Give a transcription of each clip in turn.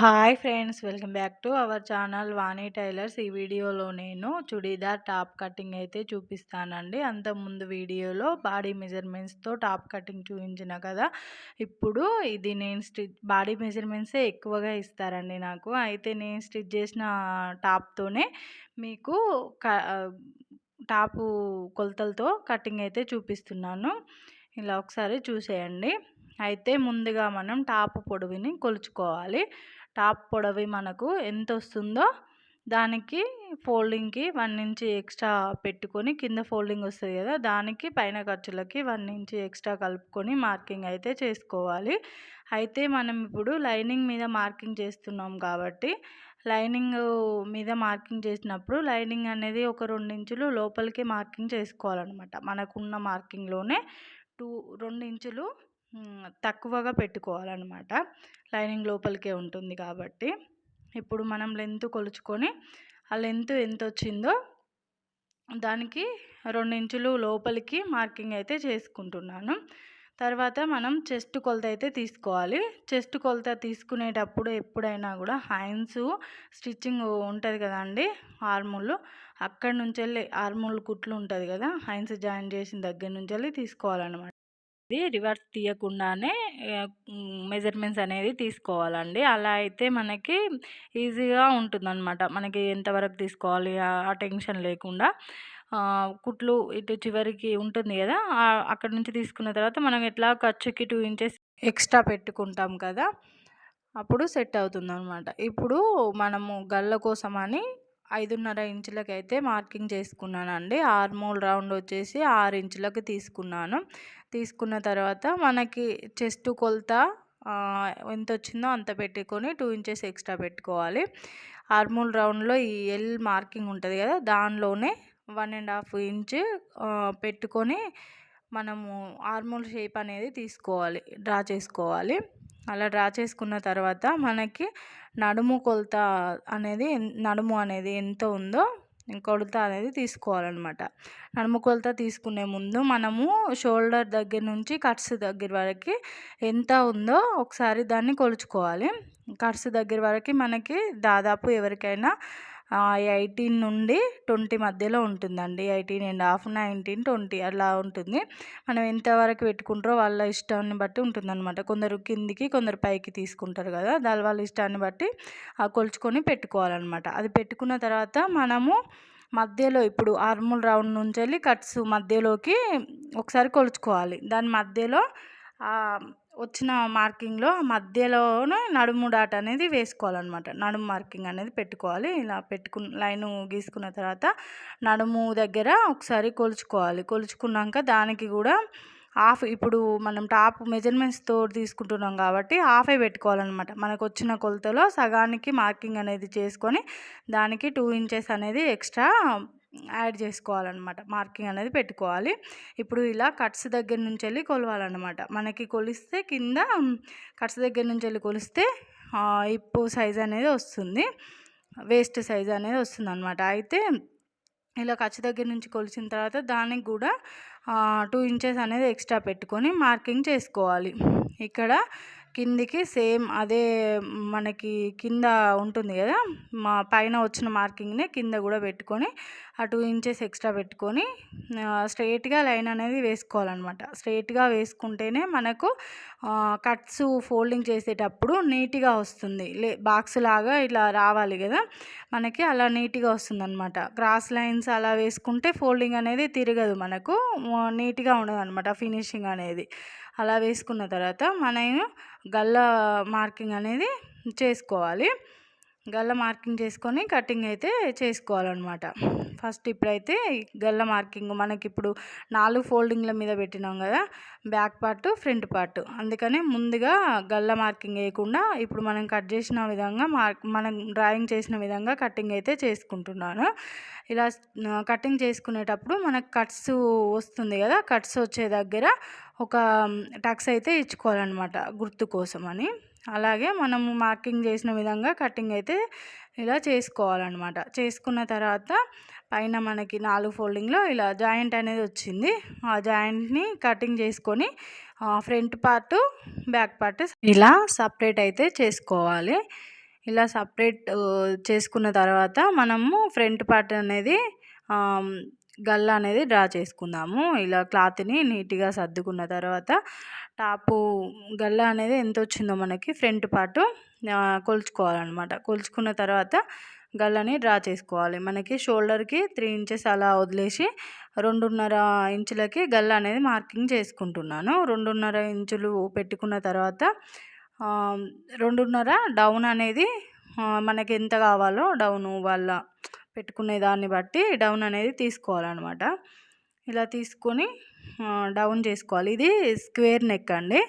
Hi friends welcome back to our channel Vani tailors. ఈ వీడియోలో నేను చుడీదార్ టాప్ కటింగ్ అయితే చూపిస్తానండి. అంతకుముందు ముందు వీడియోలో బాడీ మెజర్మెంట్స్తో టాప్ కటింగ్ చూపించిన కదా ఇప్పుడు ఇది నేను స్టిచ్ బాడీ మెజర్మెంట్సే ఎక్కువగా ఇస్తారండి నాకు. అయితే నేను స్టిచ్ చేసిన టాప్తోనే మీకు క టాపు కొలతలతో కటింగ్ అయితే చూపిస్తున్నాను. ఇలా ఒకసారి చూసేయండి. అయితే ముందుగా మనం టాప్ పొడవుని కొలుచుకోవాలి. టాప్ పొడవి మనకు ఎంత వస్తుందో దానికి ఫోల్డింగ్కి వన్ ఇంచ్ ఎక్స్ట్రా పెట్టుకొని కింద ఫోల్డింగ్ వస్తుంది కదా దానికి పైన ఖర్చులకి వన్ ఇంచ్ ఎక్స్ట్రా కలుపుకొని మార్కింగ్ అయితే చేసుకోవాలి. అయితే మనం ఇప్పుడు లైనింగ్ మీద మార్కింగ్ చేస్తున్నాం కాబట్టి లైనింగ్ మీద మార్కింగ్ చేసినప్పుడు లైనింగ్ అనేది ఒక రెండు ఇంచులు లోపలికి మార్కింగ్ చేసుకోవాలన్నమాట. మనకున్న మార్కింగ్లోనే టూ రెండు ఇంచులు తక్కువగా పెట్టుకోవాలన్నమాట. లైనింగ్ లోపలికే ఉంటుంది కాబట్టి. ఇప్పుడు మనం లెంత్ కొలుచుకొని ఆ లెంత్ ఎంత వచ్చిందో దానికి రెండు ఇంచులు లోపలికి మార్కింగ్ అయితే చేసుకుంటున్నాను. తర్వాత మనం చెస్ట్ కొలత అయితే తీసుకోవాలి. చెస్ట్ కొలత తీసుకునేటప్పుడు ఎప్పుడైనా కూడా హ్యాండ్స్ స్టిచ్చింగ్ ఉంటుంది కదండి ఆర్మూల్. అక్కడి నుంచి వెళ్ళి ఆర్మూల్ కుట్లు ఉంటుంది కదా హ్యాండ్స్ జాయిన్ చేసిన దగ్గర నుంచి వెళ్ళి తీసుకోవాలన్నమాట. ఇది రివర్స్ తీయకుండానే మెజర్మెంట్స్ అనేది తీసుకోవాలండి. అలా అయితే మనకి ఈజీగా ఉంటుందన్నమాట. మనకి ఎంతవరకు తీసుకోవాలి ఆ టెన్షన్ లేకుండా. కుట్లు ఇటు చివరికి ఉంటుంది కదా అక్కడ నుంచి తీసుకున్న తర్వాత మనం ఎట్లా ఖర్చుకి టూ ఇంచెస్ ఎక్స్ట్రా పెట్టుకుంటాం కదా అప్పుడు సెట్ అవుతుంది అనమాట ఇప్పుడు మనము గల్ల కోసమని ఐదున్నర ఇంచులకి అయితే మార్కింగ్ చేసుకున్నానండి. ఆర్మోల్ రౌండ్ వచ్చేసి ఆరు ఇంచులకి తీసుకున్నాను. తీసుకున్న తర్వాత మనకి చెస్ట్ కొలత ఎంత వచ్చిందో అంత పెట్టుకొని టూ ఇంచెస్ ఎక్స్ట్రా పెట్టుకోవాలి. ఆర్మోల్ రౌండ్లో ఈ ఎల్ మార్కింగ్ ఉంటుంది కదా దానిలోనే వన్ అండ్ హాఫ్ ఇంచ్ పెట్టుకొని మనము ఆర్మోల్ షేప్ అనేది తీసుకోవాలి డ్రా చేసుకోవాలి. అలా డ్రా చేసుకున్న తర్వాత మనకి నడుము కొలత అనేది నడుము అనేది ఎంత ఉందో కొలత అనేది తీసుకోవాలన్నమాట. నడుము కొలత తీసుకునే ముందు మనము షోల్డర్ దగ్గర నుంచి కట్స్ దగ్గర వరకు ఎంత ఉందో ఒకసారి దాన్ని కొలుచుకోవాలి. కట్స్ దగ్గర వరకు మనకి దాదాపు ఎవరికైనా ఎయిటీన్ నుండి ట్వంటీ మధ్యలో ఉంటుందండి. Eighteen and half nineteen twenty అలా ఉంటుంది. మనం ఎంతవరకు పెట్టుకుంటారో వాళ్ళ ఇష్టాన్ని బట్టి ఉంటుందన్నమాట. కొందరు కిందికి కొందరు పైకి తీసుకుంటారు కదా. దాని వాళ్ళ ఇష్టాన్ని బట్టి కొలుచుకొని పెట్టుకోవాలన్నమాట. అది పెట్టుకున్న తర్వాత మనము మధ్యలో ఇప్పుడు ఆర్ముల్ రౌండ్ నుంచి వెళ్ళి కట్స్ మధ్యలోకి ఒకసారి కొలుచుకోవాలి. దాని మధ్యలో వచ్చిన మార్కింగ్లో మధ్యలోనే నడుము డాట్ అనేది వేసుకోవాలన్నమాట. నడుము మార్కింగ్ అనేది పెట్టుకోవాలి. ఇలా పెట్టుకు లైన్ గీసుకున్న తర్వాత నడుము దగ్గర ఒకసారి కొలుచుకోవాలి. కొలుచుకున్నాక దానికి కూడా హాఫ్ ఇప్పుడు మనం టాప్ మెజర్మెంట్స్తో తీసుకుంటున్నాం కాబట్టి హాఫే పెట్టుకోవాలన్నమాట. మనకు వచ్చిన కొలతలో సగానికి మార్కింగ్ అనేది చేసుకొని దానికి టూ ఇంచెస్ అనేది ఎక్స్ట్రా యాడ్ చేసుకోవాలన్నమాట. మార్కింగ్ అనేది పెట్టుకోవాలి. ఇప్పుడు ఇలా కట్స్ దగ్గర నుంచి వెళ్ళి కొలవాలన్నమాట. మనకి కొలిస్తే కింద కట్స్ దగ్గర నుంచి వెళ్ళి కొలిస్తే ఇప్పు సైజ్ అనేది వస్తుంది. వేస్ట్ సైజ్ అనేది వస్తుంది అనమాట అయితే ఇలా ఖర్చు దగ్గర నుంచి కొలిచిన తర్వాత దానికి కూడా టూ ఇంచెస్ అనేది ఎక్స్ట్రా పెట్టుకొని మార్కింగ్ చేసుకోవాలి. ఇక్కడ కిందికి సేమ్ అదే మనకి కింద ఉంటుంది కదా మా పైన వచ్చిన మార్కింగ్ని కింద కూడా పెట్టుకొని ఆ టూ ఇంచెస్ ఎక్స్ట్రా పెట్టుకొని స్ట్రైట్గా లైన్ అనేది వేసుకోవాలన్నమాట. స్ట్రైట్గా వేసుకుంటేనే మనకు కట్స్ ఫోల్డింగ్ చేసేటప్పుడు నీట్గా వస్తుంది. లే బాక్స్ లాగా ఇలా రావాలి కదా? మనకి అలా నీట్గా వస్తుంది అనమాట క్రాస్ లైన్స్ అలా వేసుకుంటే ఫోల్డింగ్ అనేది తిరగదు మనకు. నీట్గా ఉండదు అనమాట ఫినిషింగ్ అనేది. అలా వేసుకున్న తర్వాత మనం గల్ల మార్కింగ్ అనేది చేసుకోవాలి. గల్ల మార్కింగ్ చేసుకొని కటింగ్ అయితే చేసుకోవాలన్నమాట. ఫస్ట్ ఇప్పుడైతే గల్ల మార్కింగ్ మనకి ఇప్పుడు నాలుగు ఫోల్డింగ్ల మీద పెట్టినాం కదా బ్యాక్ పార్ట్ ఫ్రంట్ పార్ట్. అందుకనే ముందుగా గల్ల మార్కింగ్ వేయకుండా ఇప్పుడు మనం కట్ చేసిన విధంగా మార్క్ మనం డ్రాయింగ్ చేసిన విధంగా కటింగ్ అయితే చేసుకుంటున్నాను. ఇలా కటింగ్ చేసుకునేటప్పుడు మనకు కట్స్ వస్తుంది కదా కట్స్ వచ్చే దగ్గర ఒక టక్స్ అయితే ఇచ్చుకోవాలన్నమాట గుర్తు కోసం అని అలాగే మనము మార్కింగ్ చేసిన విధంగా కటింగ్ అయితే ఇలా చేసుకోవాలన్నమాట. చేసుకున్న తర్వాత పైన మనకి నాలుగు ఫోల్డింగ్లో ఇలా జాయింట్ అనేది వచ్చింది. ఆ జాయింట్ని కటింగ్ చేసుకొని ఫ్రంట్ పార్ట్ బ్యాక్ పార్ట్ ఇలా సపరేట్ అయితే చేసుకోవాలి. ఇలా సపరేట్ చేసుకున్న తర్వాత మనము ఫ్రంట్ పార్ట్ అనేది గల్ల అనేది డ్రా చేసుకుందాము. ఇలా క్లాత్ని నీట్గా సర్దుకున్న తర్వాత టాపు గల్ల అనేది ఎంత వచ్చిందో మనకి ఫ్రంట్ పార్ట్ కొలుచుకోవాలన్నమాట. కొలుచుకున్న తర్వాత గల్లని డ్రా చేసుకోవాలి. మనకి షోల్డర్కి త్రీ ఇంచెస్ అలా వదిలేసి రెండున్నర ఇంచులకి గల్ల అనేది మార్కింగ్ చేసుకుంటున్నాను. రెండున్నర ఇంచులు పెట్టుకున్న తర్వాత రెండున్నర డౌన్ అనేది మనకి ఎంత కావాలో డౌన్ వాళ్ళ పెట్టుకునే దాన్ని బట్టి డౌన్ అనేది తీసుకోవాలన్నమాట. ఇలా తీసుకొని డౌన్ చేసుకోవాలి. ఇది స్క్వేర్ నెక్ అండి.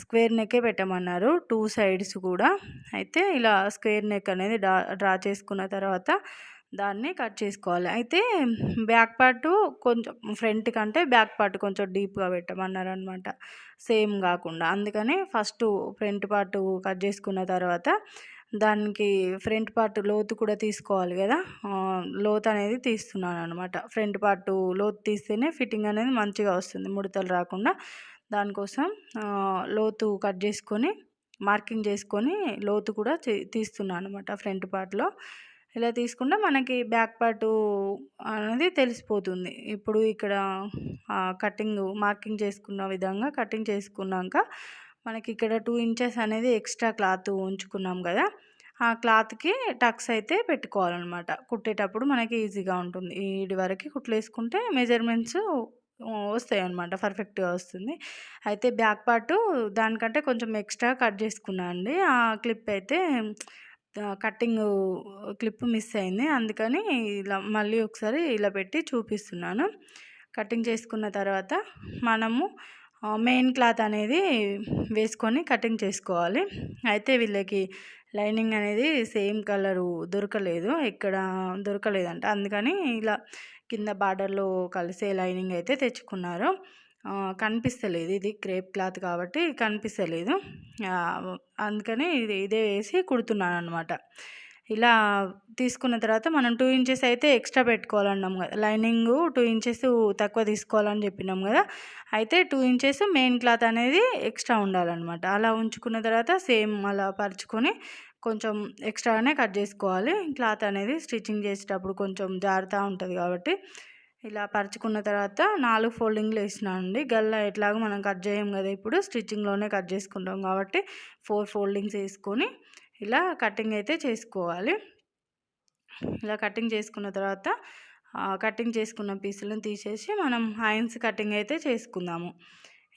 స్క్వేర్ నెక్కే పెట్టమన్నారు. టూ సైడ్స్ కూడా. అయితే ఇలా స్క్వేర్ నెక్ అనేది డ్రా డ్రా చేసుకున్న తర్వాత దాన్ని కట్ చేసుకోవాలి. అయితే బ్యాక్ పార్ట్ కొంచెం ఫ్రంట్ కంటే బ్యాక్ పార్ట్ కొంచెం డీప్గా పెట్టమన్నారు అనమాట సేమ్ కాకుండా. అందుకని ఫస్ట్ ఫ్రంట్ పార్ట్ కట్ చేసుకున్న తర్వాత దానికి ఫ్రంట్ పార్ట్ లోతు కూడా తీసుకోవాలి కదా. లోతు అనేది తీస్తున్నాను అనమాట ఫ్రంట్ పార్ట్ లోతు తీస్తేనే ఫిట్టింగ్ అనేది మంచిగా వస్తుంది ముడతలు రాకుండా. దానికోసం లోతు కట్ చేసుకొని మార్కింగ్ చేసుకొని లోతు కూడా తీస్తున్నాను అనమాట ఫ్రంట్ పార్ట్లో ఇలా తీసుకుంటే మనకి బ్యాక్ పార్ట్ అనేది తెలిసిపోతుంది. ఇప్పుడు ఇక్కడ కటింగ్ మార్కింగ్ చేసుకున్న విధంగా కటింగ్ చేసుకున్నాక మనకి ఇక్కడ టూ ఇంచెస్ అనేది ఎక్స్ట్రా క్లాత్ ఉంచుకున్నాం కదా ఆ క్లాత్కి టక్స్ అయితే పెట్టుకోవాలన్నమాట. కుట్టేటప్పుడు మనకి ఈజీగా ఉంటుంది. ఈడి వరకు కుట్లు వేసుకుంటే మెజర్మెంట్స్ వస్తాయి అనమాట పర్ఫెక్ట్గా వస్తుంది. అయితే బ్యాక్ పార్ట్ దానికంటే కొంచెం ఎక్స్ట్రా కట్ చేసుకున్నా అండి. ఆ క్లిప్ అయితే కట్టింగ్ క్లిప్ మిస్ అయింది. అందుకని ఇలా మళ్ళీ ఒకసారి ఇలా పెట్టి చూపిస్తున్నాను. కటింగ్ చేసుకున్న తర్వాత మనము మెయిన్ క్లాత్ అనేది వేసుకొని కటింగ్ చేసుకోవాలి. అయితే వీళ్ళకి లైనింగ్ అనేది సేమ్ కలరు దొరకలేదు. ఎక్కడ దొరకలేదంట. అందుకని ఇలా కింద బార్డర్లో కలిసే లైనింగ్ అయితే తెచ్చుకున్నారు. కనిపిస్తలేదు. ఇది క్రేప్ క్లాత్ కాబట్టి కనిపిస్తలేదు. అందుకని ఇది ఇదే వేసి కుడుతున్నాను అనమాట ఇలా తీసుకున్న తర్వాత మనం టూ ఇంచెస్ అయితే ఎక్స్ట్రా పెట్టుకోవాలన్నాం కదా. లైనింగ్ టూ ఇంచెస్ తక్కువ తీసుకోవాలని చెప్పినాం కదా. అయితే టూ ఇంచెస్ మెయిన్ క్లాత్ అనేది ఎక్స్ట్రా ఉండాలన్నమాట. అలా ఉంచుకున్న తర్వాత సేమ్ అలా పరుచుకొని కొంచెం ఎక్స్ట్రానే కట్ చేసుకోవాలి. క్లాత్ అనేది స్టిచ్చింగ్ చేసేటప్పుడు కొంచెం జారుతూ ఉంటుంది కాబట్టి ఇలా పరుచుకున్న తర్వాత నాలుగు ఫోల్డింగ్లు వేసినానండి గల్లా ఎట్లాగో మనం కట్ చేయం కదా. ఇప్పుడు స్టిచ్చింగ్లోనే కట్ చేసుకుంటాం కాబట్టి ఫోర్ ఫోల్డింగ్స్ వేసుకొని ఇలా కటింగ్ అయితే చేసుకోవాలి. ఇలా కటింగ్ చేసుకున్న తర్వాత కటింగ్ చేసుకున్న పీసులను తీసేసి మనం హైన్స్ కటింగ్ అయితే చేసుకుందాము.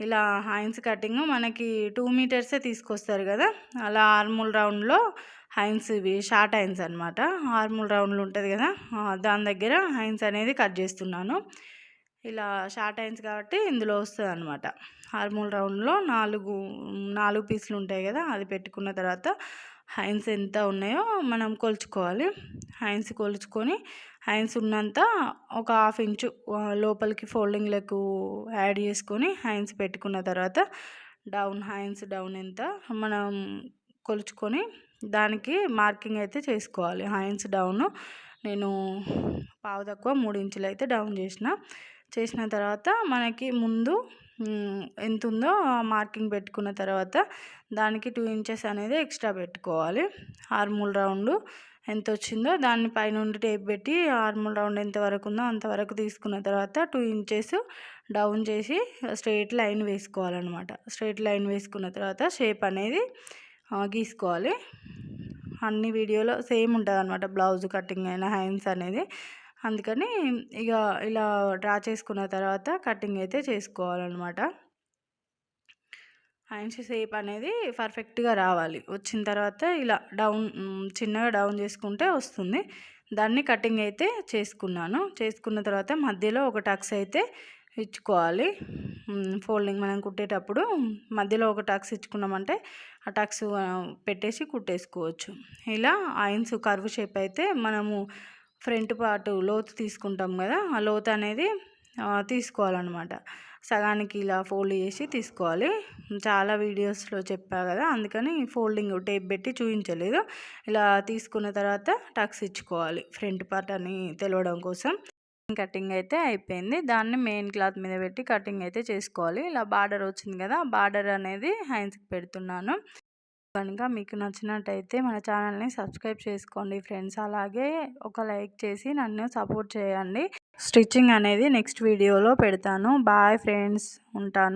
ఇలా హైన్స్ కటింగ్ మనకి టూ మీటర్సే తీసుకొస్తారు కదా? అలా ఆర్మూల్ రౌండ్లో హైన్స్ ఇవి షార్ట్ హైన్స్ అనమాట ఆర్మూల్ రౌండ్లు ఉంటుంది కదా? దాని దగ్గర హైన్స్ అనేది కట్ చేస్తున్నాను. ఇలా షార్ట్ హైన్స్ కాబట్టి ఇందులో వస్తుంది అనమాట ఆర్మూల్ రౌండ్లో నాలుగు నాలుగు పీసులు ఉంటాయి కదా? అది పెట్టుకున్న తర్వాత హైన్స్ ఎంత ఉన్నాయో మనం కొలుచుకోవాలి. హైన్స్ కొలుచుకొని హైన్స్ ఉన్నంత ఒక హాఫ్ ఇంచు లోపలికి ఫోల్డింగ్లకు యాడ్ చేసుకొని హైన్స్ పెట్టుకున్న తర్వాత డౌన్ హైన్స్ డౌన్ ఎంత మనం కొలుచుకొని దానికి మార్కింగ్ అయితే చేసుకోవాలి. హైన్స్ డౌన్ నేను పావు తక్కువ మూడు ఇంచులు అయితే డౌన్ చేసిన. చేసిన తర్వాత మనకి ముందు ఎంత ఉందో మార్కింగ్ పెట్టుకున్న తర్వాత దానికి టూ ఇంచెస్ అనేది ఎక్స్ట్రా పెట్టుకోవాలి. ఆర్మూల్ రౌండ్ ఎంత వచ్చిందో దాన్ని పైనుండి టేప్ పెట్టి ఆర్మూల్ రౌండ్ ఎంత వరకు ఉందో అంతవరకు తీసుకున్న తర్వాత టూ ఇంచెస్ డౌన్ చేసి స్ట్రైట్ లైన్ వేసుకోవాలన్నమాట. స్ట్రైట్ లైన్ వేసుకున్న తర్వాత షేప్ అనేది గీసుకోవాలి. అన్ని వీడియోలో సేమ్ ఉంటుంది అనమాట బ్లౌజ్ కటింగ్ అయినా హ్యాండ్స్ అనేది అందుకని ఇక ఇలా డ్రా చేసుకున్న తర్వాత కటింగ్ అయితే చేసుకోవాలన్నమాట. హ్యాండ్స్ షేప్ అనేది పర్ఫెక్ట్గా రావాలి. వచ్చిన తర్వాత ఇలా డౌన్ చిన్నగా డౌన్ చేసుకుంటే వస్తుంది. దాన్ని కటింగ్ అయితే చేసుకున్నాను. చేసుకున్న తర్వాత మధ్యలో ఒక టక్స్ అయితే ఇచ్చుకోవాలి. ఫోల్డింగ్ మనం కుట్టేటప్పుడు మధ్యలో ఒక టక్స్ ఇచ్చుకున్నామంటే ఆ టక్స్ పెట్టేసి కుట్టేసుకోవచ్చు. ఇలా ఐన్స్ కర్వ్ షేప్ అయితే మనము ఫ్రంట్ పార్ట్ లోతు తీసుకుంటాం కదా ఆ లోతు అనేది తీసుకోవాలన్నమాట. సగానికి ఇలా ఫోల్డ్ చేసి తీసుకోవాలి. చాలా వీడియోస్లో చెప్పా కదా అందుకని ఫోల్డింగ్ టేప్ పెట్టి చూపించలేదు ఇలా తీసుకున్న తర్వాత టక్స్ ఇచ్చుకోవాలి ఫ్రంట్ పార్ట్ అని తెలవడం కోసం. కటింగ్ అయితే అయిపోయింది. దాన్ని మెయిన్ క్లాత్ మీద పెట్టి కటింగ్ అయితే చేసుకోవాలి. ఇలా బార్డర్ వచ్చింది కదా బార్డర్ అనేది హ్యాండ్స్కి పెడుతున్నాను. కనుక మీకు నచ్చినట్టయితే మన ఛానల్ని సబ్స్క్రైబ్ చేసుకోండి ఫ్రెండ్స్. అలాగే ఒక లైక్ చేసి నన్ను సపోర్ట్ చేయండి. స్టిచ్చింగ్ అనేది నెక్స్ట్ వీడియోలో పెడతాను. Bye friends. ఉంటాను.